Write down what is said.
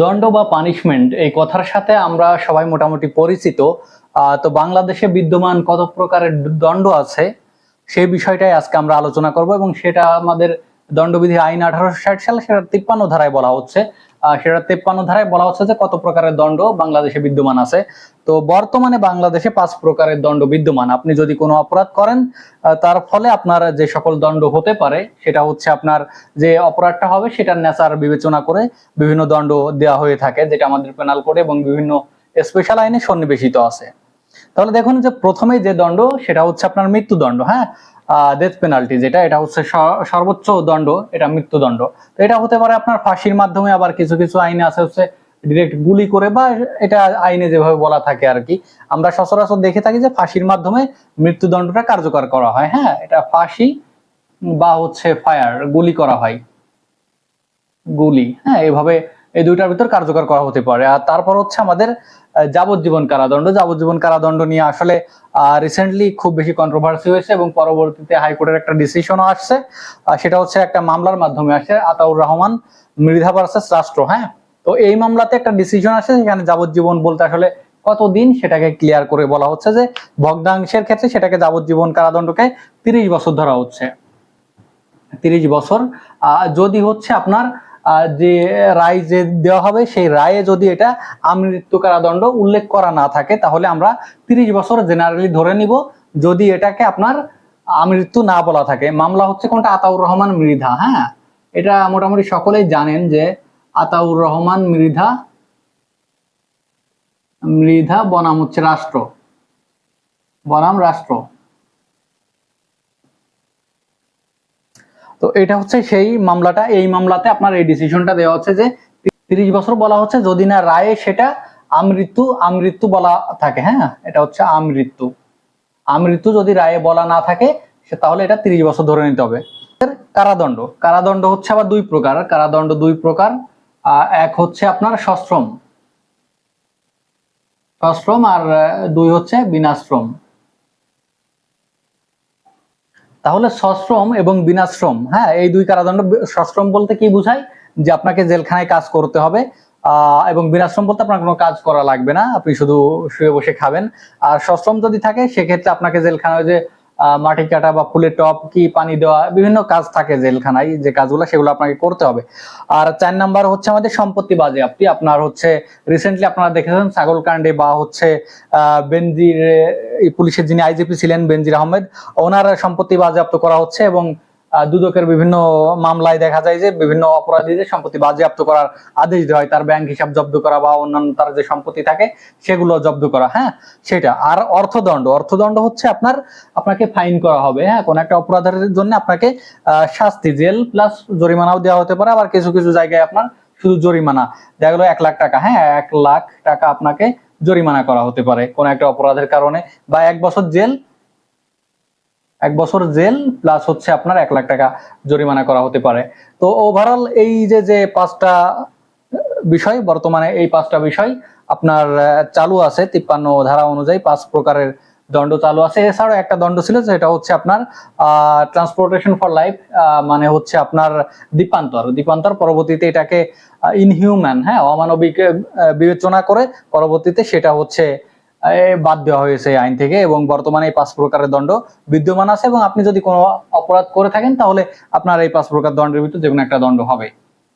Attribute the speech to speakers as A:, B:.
A: দণ্ড বা পানিশমেন্ট এই কথার সাথে আমরা সবাই মোটামুটি পরিচিত। তো বাংলাদেশে বিদ্যমান কত প্রকারের দণ্ড আছে, সেই বিষয়টাই আজকে আমরা আলোচনা করব এবং সেটা আমাদের দণ্ডবিধি আইন আঠারোশো ষাট সালে সেটা তিপ্পান্ন ধারায় বলা হচ্ছে। সেটা তিপ্পান্ন ধারায় বলা হচ্ছে যে কত প্রকারের দণ্ড বাংলাদেশে বিদ্যমান আছে। তো বর্তমানে বাংলাদেশে পাঁচ প্রকারের দণ্ড বিদ্যমান। আপনি যদি কোনো অপরাধ করেন তার ফলে আপনার যে সকল দণ্ড হতে পারে, সেটা হচ্ছে আপনার যে অপরাধটা হবে, সেটার নেচার বিবেচনা করে বিভিন্ন দণ্ড দেওয়া হয়ে থাকে, যেটা আমাদের পেনাল কোডে এবং বিভিন্ন স্পেশাল আইনে সন্নিবেশিত আছে। তাহলে দেখুন যে প্রথমে যে দণ্ড, সেটা হচ্ছে আপনার মৃত্যুদণ্ড হ্যাঁ? ডেথ পেনাল্টি যেটা, এটা হচ্ছে সর্বোচ্চ দণ্ড, এটা মৃত্যুদণ্ড। তো এটা হতে পারে আপনার ফাঁসির মাধ্যমে, আবার কিছু কিছু আইনে আছে হচ্ছে ডিরেক্ট গুলি করে বা এটা আইনে যেভাবে বলা থাকে আর কি। আমরা সচরাচর দেখে থাকি যে ফাঁসির মাধ্যমে মৃত্যুদণ্ডটা কার্যকর করা হয় হ্যাঁ? এটা ফাঁসি বা হচ্ছে ফায়ার গুলি করা হয়। গুলি হ্যাঁ? এভাবে এই দুইটার ভিতর কার্যকর করা হতে পারে। আর তারপর হচ্ছে আমাদের যাবজ্জীবন কারাদণ্ড। যাবজ্জীবন কারাদণ্ড নিয়ে আসলে রিসেন্টলি খুব বেশি কন্ট্রোভার্সি হয়েছে এবং পরবর্তীতে হাইকোর্টের একটা ডিসিশনও আসছে। সেটা হচ্ছে একটা মামলার মাধ্যমে আসছে আতাউর রহমান মৃধা ভার্সেস রাষ্ট্র হ্যাঁ? তো এই মামলাতে একটা ডিসিশন আসছে সেখানে যাবজ্জীবন বলতে আসলে কতদিন সেটাকে ক্লিয়ার করে বলা হচ্ছে যে ভগ্নাংশের ক্ষেত্রে সেটাকে যাবজ্জীবন কারাদণ্ডকে তিরিশ বছর ধরা হচ্ছে। তিরিশ বছর যদি হচ্ছে আপনার আহ, যে রায় যে দেওয়া হবে, সেই রায়ে যদি এটা আমৃত্যু কারাদণ্ড উল্লেখ করা না থাকে, তাহলে আমরা তিরিশ বছর জেনারেলি ধরে নিব। যদি এটাকে আপনার আমৃত্যু না বলা থাকে, মামলা হচ্ছে কোনটা? আতাউর রহমান মৃধা হ্যাঁ? এটা মোটামুটি সকলেই জানেন যে আতাউর রহমান মৃধা মৃধা বনাম হচ্ছে রাষ্ট্র। বনাম রাষ্ট্র। তো এটা হচ্ছে সেই মামলাটা। এই মামলাতে আপনার এই ডিসিশনটা দেওয়া হচ্ছে যে তিরিশ বছর বলা হচ্ছে, যদি না রায়ে সেটা আমৃত্যু আমৃত্যু বলা থাকে হ্যাঁ? এটা হচ্ছে আমৃত্যু। আমৃত্যু যদি রায়ে বলা না থাকে, সে তাহলে এটা তিরিশ বছর ধরে নিতে হবে। কারাদণ্ড। কারাদণ্ড হচ্ছে আবার দুই প্রকার। কারাদণ্ড দুই প্রকার। এক হচ্ছে আপনার সশ্রম। সশ্রম আর দুই হচ্ছে বিনাশ্রম। তাহলে সশ্রম এবং বিনাশ্রম হ্যাঁ এই দুই কারাদণ্ড সশ্রম বলতে কি বোঝায়? যে আপনাকে জেলখানায় কাজ করতে হবে এবং বিনাশ্রম বলতে আপনার কোনো কাজ করা লাগবে না, আপনি শুধু শুয়ে বসে খাবেন। আর সশ্রম যদি থাকে, সেক্ষেত্রে আপনাকে জেলখানায় যে মাটি কাটা বা ফুলের টপ কি পানি দেওয়া বিভিন্ন কাজ থাকে জেলখানায় যে কাজগুলো সেগুলো আপনাকে করতে হবে। আর চার নাম্বার হচ্ছে আমাদের সম্পত্তি বাজে আপনি আপনার হচ্ছে রিসেন্টলি আপনারা দেখেছেন ছাগল ছাগলকাণ্ডে বা হচ্ছে আহ, বেনজির পুলিশের যিনি আইজিপি ছিলেন বেনজির আহমেদ ওনার সম্পত্তি বাজেয়াপ্ত করা হচ্ছে এবং দুদকের বিভিন্ন মামলায় দেখা যায় যে বিভিন্ন অপরাধীদের সম্পত্তি বাজেয়াপ্ত করার আদেশ দেওয়া হয়, তার ব্যাংক হিসাব জব্দ করা বা অন্যান্য তার যে সম্পত্তি থাকে, সেগুলো জব্দ করা হ্যাঁ? সেটা। আর অর্থদণ্ড। অর্থদণ্ড হচ্ছে আপনার, আপনাকে ফাইন করা হবে হ্যাঁ? কোন একটা অপরাধের জন্য আপনাকে শাস্তি, জেল প্লাস জরিমানাও দেওয়া হতে পারে। আবার কিছু কিছু জায়গায় আপনার শুধু জরিমানা। দেখা গেলো এক লাখ টাকা হ্যাঁ? এক লাখ টাকা আপনাকে জরিমানা করা হতে পারে কোন একটা অপরাধের কারণে বা এক বছর জেল এক বছর জেল প্লাস হচ্ছে আপনার এক লাখ টাকা জরিমানা করা হতে পারে। তো ওভারঅল এই যে যে পাঁচটা বিষয়, বর্তমানে এই পাঁচটা বিষয় আপনার চালু আছে, তিপ্পান্ন ধারা অনুযায়ী পাঁচ প্রকারের দণ্ড চালু আছে। এছাড়াও একটা দণ্ড ছিল যেটা হচ্ছে আপনার ট্রান্সপোর্টেশন ফর লাইফ মানে হচ্ছে আপনার দ্বীপান্তর দ্বীপান্তর পরবর্তীতে এটাকে ইনহিউম্যান হ্যাঁ অমানবিক বিবেচনা করে পরবর্তীতে সেটা হচ্ছে বাদ দেওয়া হয়েছে এই আইন থেকে এবং বর্তমানে এই পাঁচ প্রকারের দণ্ড বিদ্যমান আছে এবং আপনি যদি কোনো অপরাধ করে থাকেন তাহলে আপনার এই পাঁচ প্রকার দণ্ডের ভিতরে যে কোনো একটা দণ্ড হবে।